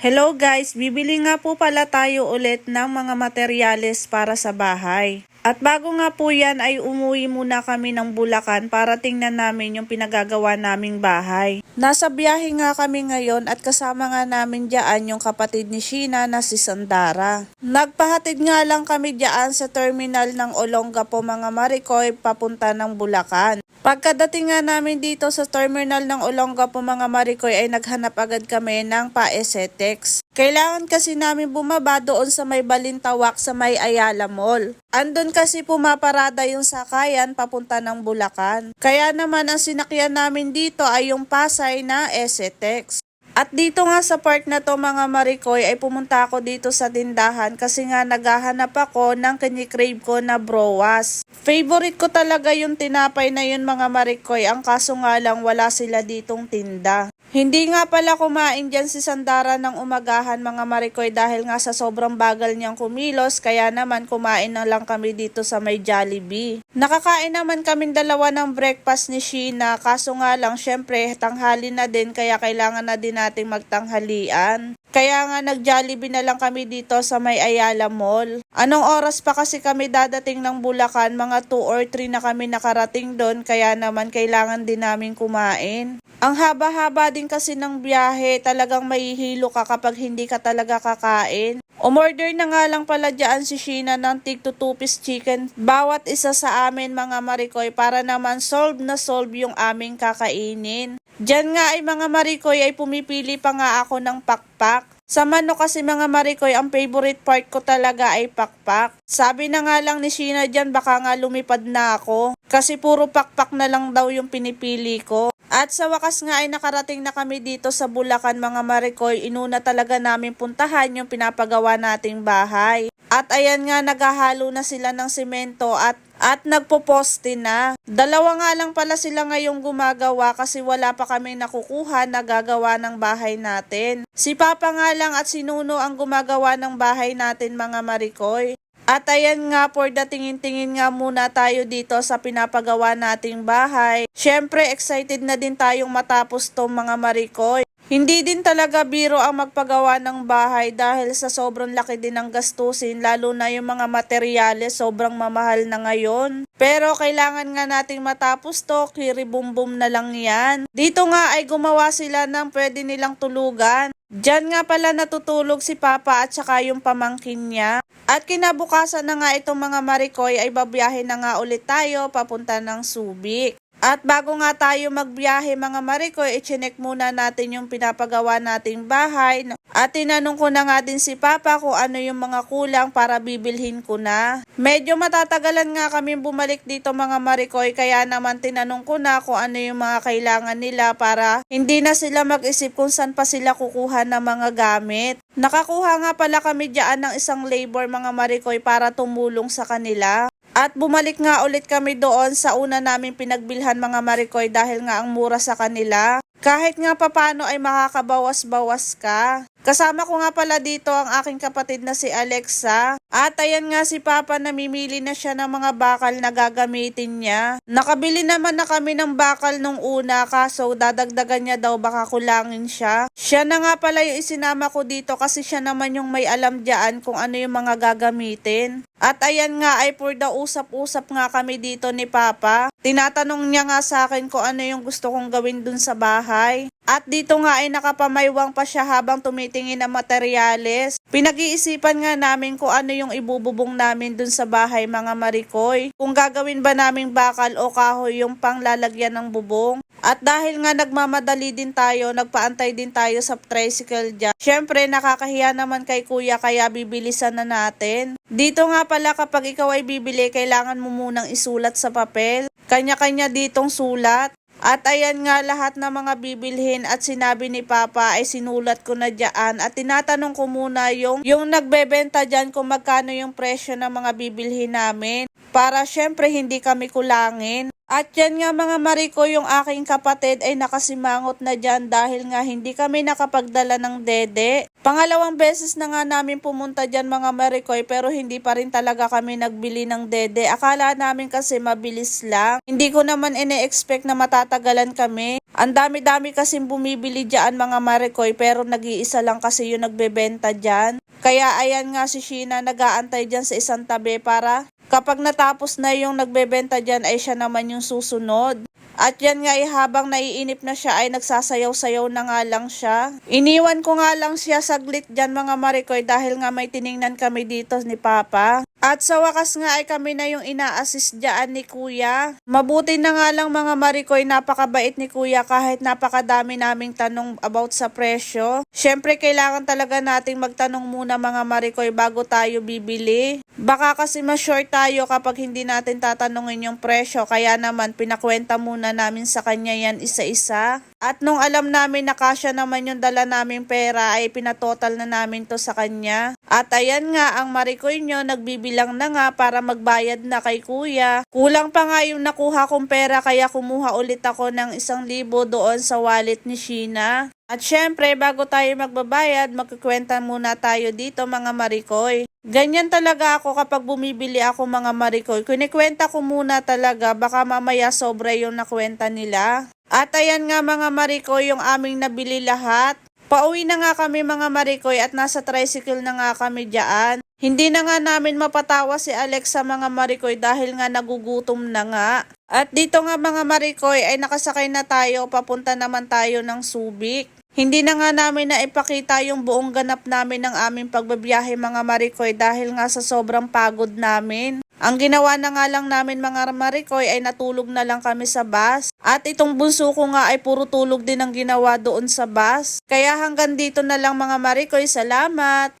Hello guys, bibili nga po pala tayo ulit ng mga materyales para sa bahay. At bago nga po yan ay umuwi muna kami ng Bulacan para tingnan namin yung pinagagawa naming bahay. Nasa biyahe nga kami ngayon at kasama nga namin diyan yung kapatid ni Sheena na si Sandara. Nagpahatid nga lang kami diyan sa terminal ng Olongapo mga Maricoy papunta ng Bulacan. Pagkadating nga namin dito sa terminal ng Olongapo mga Maricoy ay naghanap agad kami ng pa-Esetex. Kailangan kasi namin bumaba doon sa may Balintawak sa may Ayala Mall. Andun kasi pumaparada yung sakayan papunta ng Bulacan. Kaya naman ang sinakyan namin dito ay yung Pasay na Esetex. At dito nga sa part na to mga Maricoy ay pumunta ako dito sa tindahan kasi nga naghahanap ako ng kinikrave ko na browas. Favorite ko talaga yung tinapay na yun mga Maricoy ang kaso nga lang wala sila ditong tinda. Hindi nga pala kumain dyan si Sandara ng umagahan mga Maricoy dahil nga sa sobrang bagal niyang kumilos kaya naman kumain na lang kami dito sa may Jollibee. Nakakain naman kaming dalawa ng breakfast ni Sheena kaso nga lang syempre tanghali na din kaya kailangan na din nating magtanghalian. Kaya nga nag-Jollibee na lang kami dito sa may Ayala Mall. Anong oras pa kasi kami dadating ng Bulacan? Mga 2 or 3 na kami nakarating doon kaya naman kailangan din namin kumain. Ang haba-haba din kasi ng biyahe, talagang mahihilo ka kapag hindi ka talaga kakain. Umorder na nga lang pala dyan si Sheena ng tig to two piece chicken bawat isa sa amin mga marikoy para naman solve na solve yung aming kakainin. Diyan nga ay mga marikoy ay pumipili pa nga ako ng pakpak. Sa manok kasi mga marikoy, ang favorite part ko talaga ay pakpak. Sabi na nga lang ni Sheena dyan, baka nga lumipad na ako. Kasi puro pakpak na lang daw yung pinipili ko. At sa wakas nga ay nakarating na kami dito sa Bulacan mga Maricoy. Inuna talaga namin puntahan yung pinapagawa nating bahay. At ayan nga naghahalo na sila ng simento at at nagpo-poste na. Dalawa nga lang pala sila ngayong gumagawa kasi wala pa kami nakukuha na gagawa ng bahay natin. Si Papa nga lang at si Nuno ang gumagawa ng bahay natin mga Maricoy. At ayan nga, for the tingin-tingin nga muna tayo dito sa pinapagawa nating bahay. Siyempre, excited na din tayong matapos to mga marikoy. Hindi din talaga biro ang magpagawa ng bahay dahil sa sobrang laki din ng gastusin lalo na yung mga materyales sobrang mamahal na ngayon. Pero kailangan nga nating matapos to, kiribumbum na lang yan. Dito nga ay gumawa sila ng pwede nilang tulugan. Diyan nga pala natutulog si Papa at saka yung pamangkin niya. At kinabukasan na nga itong mga Maricoy ay babiyahe na nga ulit tayo papunta ng Subic. At bago nga tayo magbiyahe mga Maricoy, i-check muna natin yung pinapagawa nating bahay. At tinanong ko na nga din si Papa kung ano yung mga kulang para bibilhin ko na. Medyo matatagalan nga kami bumalik dito mga Maricoy kaya naman tinanong ko na kung ano yung mga kailangan nila para hindi na sila mag-isip kung saan pa sila kukuha ng mga gamit. Nakakuha nga pala kami dyan ng isang labor mga Maricoy para tumulong sa kanila. At bumalik nga ulit kami doon sa una naming pinagbilhan mga Maricoy dahil nga ang mura sa kanila. Kahit nga papano ay makakabawas-bawas ka. Kasama ko nga pala dito ang aking kapatid na si Alexa. At ayan nga si Papa namimili na siya ng mga bakal na gagamitin niya. Nakabili naman na kami ng bakal nung una kaso dadagdagan niya daw baka kulangin siya. Siya na nga pala yung isinama ko dito kasi siya naman yung may alam dyan kung ano yung mga gagamitin. At ayan nga ay for the usap-usap nga kami dito ni Papa. Tinatanong niya nga sa akin kung ano yung gusto kong gawin dun sa bahay. At dito nga ay nakapamaywang pa siya habang tumitingin ng materyales. Pinag-iisipan nga namin kung ano yung ibububong namin dun sa bahay mga marikoy. Kung gagawin ba naming bakal o kahoy yung panglalagyan ng bubong. At dahil nga nagmamadali din tayo, nagpaantay din tayo sa tricycle dyan. Siyempre, nakakahiya naman kay kuya kaya bibilisan na natin. Dito nga pala kapag ikaw ay bibili, kailangan mo munang isulat sa papel. Kanya-kanya ditong sulat. At ayan nga lahat ng mga bibilhin at sinabi ni Papa ay sinulat ko na dyan at tinatanong ko muna yung, yung nagbebenta dyan kung magkano yung presyo ng mga bibilhin namin para syempre hindi kami kulangin. At yan nga mga Mariko, yung aking kapatid ay nakasimangot na dyan dahil nga hindi kami nakapagdala ng dede. Pangalawang beses na nga namin pumunta dyan mga Marikoy pero hindi pa rin talaga kami nagbili ng dede. Akala namin kasi mabilis lang. Hindi ko naman ine-expect na matatagalan kami. Ang dami-dami kasing bumibili dyan mga Marikoy pero nag-iisa lang kasi yung nagbebenta dyan. Kaya ayan nga si Sheena nag-aantay dyan sa isang tabi para kapag natapos na yung nagbebenta dyan ay siya naman yung susunod. At yan nga ay habang naiinip na siya ay nagsasayaw-sayaw na nga lang siya. Iniwan ko nga lang siya saglit dyan mga Marikoy dahil nga may tiningnan kami dito ni Papa. At sa wakas nga ay kami na yung ina-assist dyan ni Kuya. Mabuti na nga lang mga Marikoy, napakabait ni Kuya kahit napakadami naming tanong about sa presyo. Siyempre kailangan talaga nating magtanong muna mga Marikoy bago tayo bibili. Baka kasi ma-short tayo kapag hindi natin tatanungin yung presyo kaya naman pinakwenta muna namin sa kanya yan isa-isa. At nung alam namin na kasya naman yung dala naming pera ay pinatotal na namin to sa kanya. At ayan nga ang Marikoy nyo nagbibilang na nga para magbayad na kay kuya. Kulang pa nga yung nakuha kong pera kaya kumuha ulit ako ng isang libo doon sa wallet ni Sheena. At syempre, bago tayo magbabayad, magkikwenta muna tayo dito mga Marikoy. Ganyan talaga ako kapag bumibili ako mga Marikoy. Kunikwenta ko muna talaga, baka mamaya sobra yung nakwenta nila. At ayan nga mga Marikoy, yung aming nabili lahat. Pauwi na nga kami mga Marikoy at nasa tricycle na nga kami dyan. Hindi na nga namin mapatawa si Alex sa mga Marikoy dahil nga nagugutom na nga. At dito nga mga Marikoy ay nakasakay na tayo, papunta naman tayo ng Subic. Hindi na nga namin na ipakita yung buong ganap namin ng aming pagbabiyahe mga Marikoy dahil nga sa sobrang pagod namin. Ang ginawa na nga lang namin mga Marikoy ay natulog na lang kami sa bus. At itong bunso ko nga ay puro tulog din ang ginawa doon sa bus. Kaya hanggang dito na lang mga Marikoy, salamat!